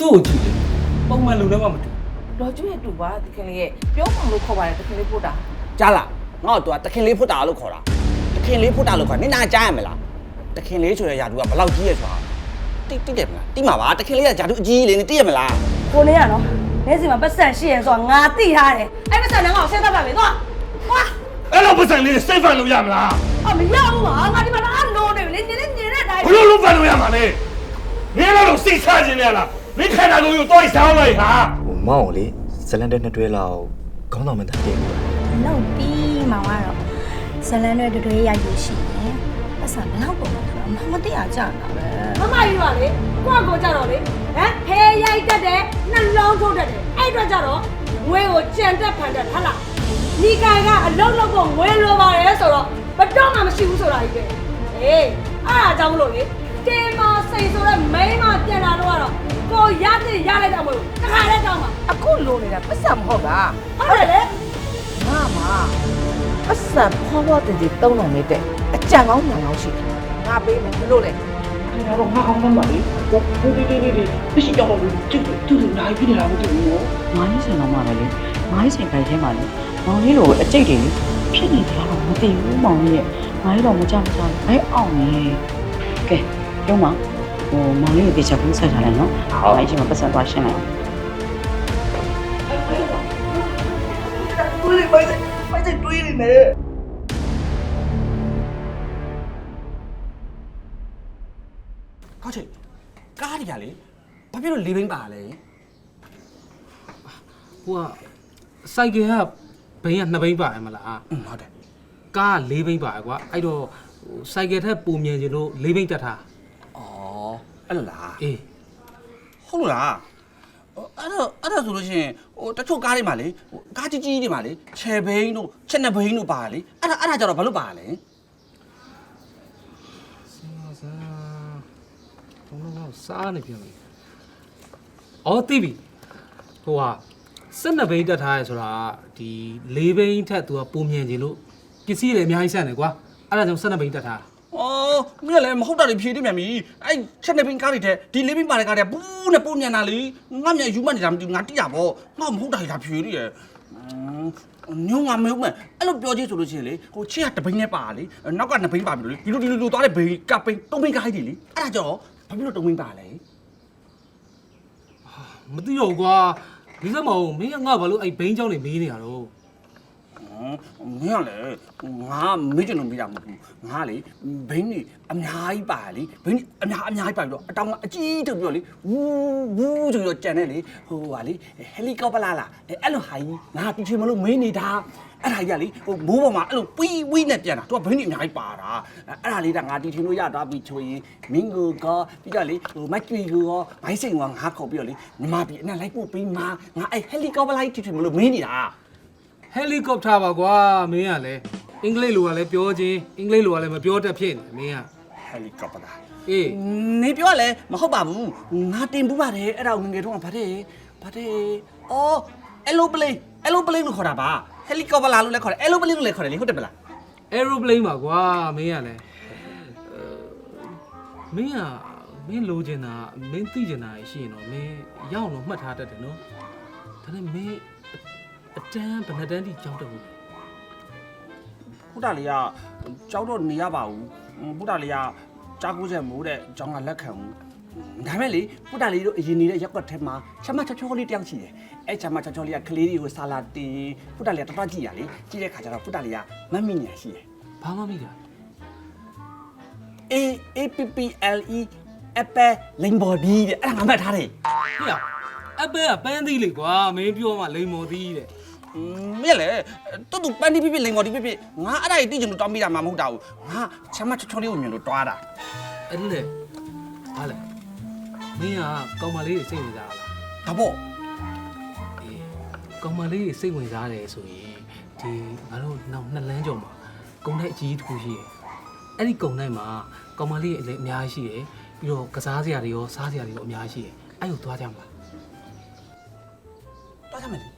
သူ့ကိုကြည့်တယ်ပုံမှန်လူလည်းမမတူတော်ကျွရဲ့တူပါတခင်လေးရဲ့ပြောမှလို့ခေါ်ပါတယ်တခင်လေးပို့တာကြားလားငါ့တော့တခင်လေးဖွတ်တာလို့ခေါ်တာတခင်လေးဖွတ်တာလို့ခေါ်နင်နာကြားရမလားတခင်လေးဆိုတဲ့ယာတူကဘယ်လောက်ကြီးရဲဆိုတာတိတိတယ်မလားတိမှာပါတခင်လေးကယာတူအကြီးကြီးလေးနဲ့တိရမလားကိုနေရနော်နေစီမှာပတ်စံရှိရင်ဆိုတော့ငါတိထားတယ်အဲ့ပတ်စံတော့ငါ့ကိုဆင်းသက်ပါမယ်သွားသွားအဲ့လိုပတ်စံလေးစိတ်ဖန်လို့ရမလားအမရဘူးပါငါဒီမှာတော့နိုးနေပြီလေနေနေနေတဲ့အတိုင်းဘလို့လုံးဖန်လို့ရမှာလဲနင်းလည်းတော့စိတ်ချခြင်းနဲ့လား မင်းခန္ဓာကိုယ်ကိုတော့ဆောင်းလိုက်ဟာဟိုမောင်ကိုလေဇလန်တဲ့နှစ်တွဲလောက်ခေါင်းဆောင်မတတ်တယ်ဘူးလောက်ပြီးမှကတော့ဇလန်တွေတွေ့တွေ့ရယူရှိတယ်ပတ်စံဘယ်လောက်ပုံလဲဆိုတော့မမတရားကြတာပဲမမကြီးပါလေကိုယ့်ကိုကြတော့လေဟမ်ဖဲရိုက်တတ်တယ်နှလုံးထုတ်တတ်တယ်အဲ့အတွက်ကြတော့ငွေကိုကြံတက်ဖန်တက်ဟာလားဒီကံကအလုံးလုံးကိုငွေလိုပါတယ်ဆိုတော့မတော့မှမရှိဘူးဆိုတာကြီးပဲဟေးအားအကြောင်းမလို့လေတင်မစိတ်ဆိုတဲ့မိန်းမပြန်လာတော့ကတော့ ကိုရတဲ့ရလိုက်တော့မလို့တခါလဲတောင်းပါအခုလိုနေတာပတ်စံမဟုတ်တာဟုတ်တယ်လေငါမပတ်စံဖောဖောတည်တည်တုံးနိုင်နေတဲ့အကြံကောင်းညာကောင်းရှိတယ်ငါပေးမယ်ဘလို့လဲငါတော့ငါအောင်မှမလေးဟိုဟိုဒီဒီဒီဒီသိရှိကြောက်တော့သူသူသူနိုင်ပြနေတာမသိဘူးနော်ငါးကြီးဆိုင်တော့မှပဲလေငါးကြီးဆိုင်ပိုင်ထဲမှာလေမောင်လေးလိုအကျိတ်တွေလေဖြစ်နေကြတော့မသိဘူးမောင်လေးရဲ့ငါးကြီးတော့မကြမကြဘူးဘဲအောင်နေကဲရုံးမ ဟိုမောင်လေးကိုတေချာဘူးဆက်ထားလိုက်နော်ဟုတ်အဲ့ချိန်မှာပတ်စံသွားရှင်းလိုက်အောင်တွေးလိုက်ပိုက်စိတ်ပိုက်စိတ်တွေးနေတယ် ကောက်ချေကားတွေကလေဘာဖြစ်လို့လေးဘိန်းပါလဲဟိုကစိုက်ကယ်ကဘိန်းကနှစ်ဘိန်းပါတယ်မလားอืมဟုတ်တယ်ကားကလေးဘိန်းပါတယ်ကွာအဲ့တော့ဟိုစိုက်ကယ်ထက်ပုံမြန်ချင်လို့လေးဘိန်းတက်ထားဩ အဲ့လိုလားအေးဟုတ်လို့လားဟိုအဲ့တော့အဲ့တော့ဆိုလို့ရှိရင်ဟိုတချို့ကားတွေမှာလေဟိုကားကြီးကြီးတွေမှာလေခြေဘိန်းတို့ချက်နှစ်ဘိန်းတို့ပါလေအဲ့ဒါအဲ့ဒါကြတော့ဘာလို့ပါလဲစားစားဘုံတော့စားနေပြန်ပြီအော်သိပြီဟိုကစစ်နှစ်ဘိန်းတက်ထားရဲဆိုတာဒီလေးဘိန်းထက်သူကပုံမြန်ချင်လို့ပစ္စည်းတွေအများကြီးဆန့်တယ်ကွာအဲ့ဒါကြောင့်စစ်နှစ်ဘိန်းတက်ထားတာ အော်မင်းကလည်းမဟုတ်တာတွေဖြေနေမြန်ပြီအဲ့ချက်နှစ်ဘိန်းကားတွေတဲ့ဒီလေးဘိန်းပါတဲ့ကားတွေကဘူးနဲ့ပုံမြန်တာလေငါမြန်ယူမှနေတာမသိဘူးငါတိရပေါ့ငါမဟုတ်တာတွေဒါဖြေနေရယ်ညုံငါမဟုတ်မဲ့အဲ့လိုပြောကြည့်ဆိုလို့ရှိရင်လေဟိုချစ်ကတဘိန်းနဲ့ပါလေနောက်ကနှစ်ဘိန်းပါပြီလို့လေဒီလိုဒီလိုလိုသွားတဲ့ဘိန်းကဘိန်းတုံးဘိန်းကားကြီးလေအဲ့ဒါကြောင့်ဘာဖြစ်လို့တုံးဘိန်းပါလဲ မသိတော့ဘူးကွာဒီစက်မအောင်မင်းကငါဘာလို့အဲ့ဘိန်းเจ้าနေမေးနေရတော့ မင်းကလည်းငါမေ့ချင်လို့မေးတာမဟုတ်ဘူးငါလေဘိန်းကြီးအများကြီးပါလေဘိန်းကြီးအများအများကြီးပါပြီးတော့အတောင်အကြီးထုတ်ပြီးတော့လေဝူးဝူးဆိုပြီးတော့ကြံနေလေဟိုဟာလေဟယ်လီကော်ပတာလားအဲ့လိုဟာကြီးငါတီချင်မလို့မေးနေတာအဲ့ဒါကြီးကလေဟိုမိုးပေါ်မှာအဲ့လိုဝီးဝီးနဲ့ပြန်တာသူကဘိန်းကြီးအများကြီးပါတာအဲ့ဒါလေးကငါတီချင်လို့ရတော့ပြီးချိုရင်မင်းကိုကပြီးတော့လေဟိုမက်ကျွီကိုရောဘိုင်းစိန်ကငါခေါ်ပြီးတော့လေညီမပြီးအနဲ့လိုက်ပို့ပြီးမှငါအဲ့ဟယ်လီကော်ပတာကြီးတီချင်မလို့မေးနေတာ ဟယ်လီကော်ပတာပါကွာမင်းကလည်းအင်္ဂလိပ်လိုကလည်းပြောချင်းအင်္ဂလိပ်လိုကလည်းမပြောတတ်ဖြစ်နေမင်းကဟယ်လီကော်ပတာအေးနေပြောရလဲမဟုတ်ပါဘူးငါတင်ပူးပါတယ်အဲ့ဒါကိုငယ်ငယ်တုန်းကဗါတဲ့ဗါတဲ့အော်အယ်လိုပလိန်အယ်လိုပလိန်လို့ခေါ်တာပါဟယ်လီကော်ပတာလို့လည်းခေါ်တယ်အယ်လိုပလိန်လို့လည်းခေါ်တယ်လေဟုတ်တယ်မလားအဲရိုပလိန်ပါကွာမင်းကလည်းအဲမင်းကမင်းလိုချင်တာမင်းသိချင်တာရှိရင်တော့မင်းရောက်တော့မှတ်ထားတတ်တယ်နော်ဒါနဲ့မင်း အတန်းဘယ်နှစ်တန်းထိကြောင်းတက်ဘူးလဲဘုဒ္ဓလေးကကြောက်တော့နေရပါဘူးဘုဒ္ဓလေးကကြားကိုးချက်မိုးတဲ့ကျောင်းကလက်ခံဘူးဒါမဲ့လေဘုဒ္ဓလေးတို့အရင်နေတဲ့ရက်ကွက်ထဲမှာချမချောချောလေးတယောက်ရှိတယ်အဲ့ချမချောချောလေးကကလေးတွေကိုဆာလာတင်ဘုဒ္ဓလေးကတတော်ကြည့်ရလေကြည့်တဲ့ခါကျတော့ဘုဒ္ဓလေးကမတ်မိညာရှိတယ်ဘာမှမမိတာ A A P P L E Apple Lane Body တဲ့အဲ့ဒါငါမှတ်ထားတယ်ဟေ့အပဲကပန်းသီးလေကွာမင်းပြောမှလိန်မော်သီးတဲ့။ မြက်လေတူတူပန်းတီးပြပြလိန်မော်တီးပြပြငါအဲ့ဒါကြီးတိကျလို့တောင်းမိတာမှမဟုတ်တာဘူး။ငါချမ်းမချောချောလေးကိုမြင်လို့တွားတာအဲ့လေဟာလေမင်းကကောင်မလေးတွေစိတ်ဝင်စားလား။ဒါပေါ့အေးကောင်မလေးတွေစိတ်ဝင်စားတယ်ဆိုရင်ဒီငါတို့နောက်နှစ်လမ်းကျော်မှာကုန်းတဲ့အကြီးတစ်ခုရှိတယ်အဲ့ဒီကုန်းတိုင်းမှာကောင်မလေးတွေလည်းအများကြီးရှိတယ်ပြီးတော့ကစားစရာတွေရောစားစရာတွေရောအများကြီးရှိတယ်အဲ့ကိုသွားကြမှာတွားကြမယ်လေအေး။ဒါဒါခဲ့လိုက်မယ်နော်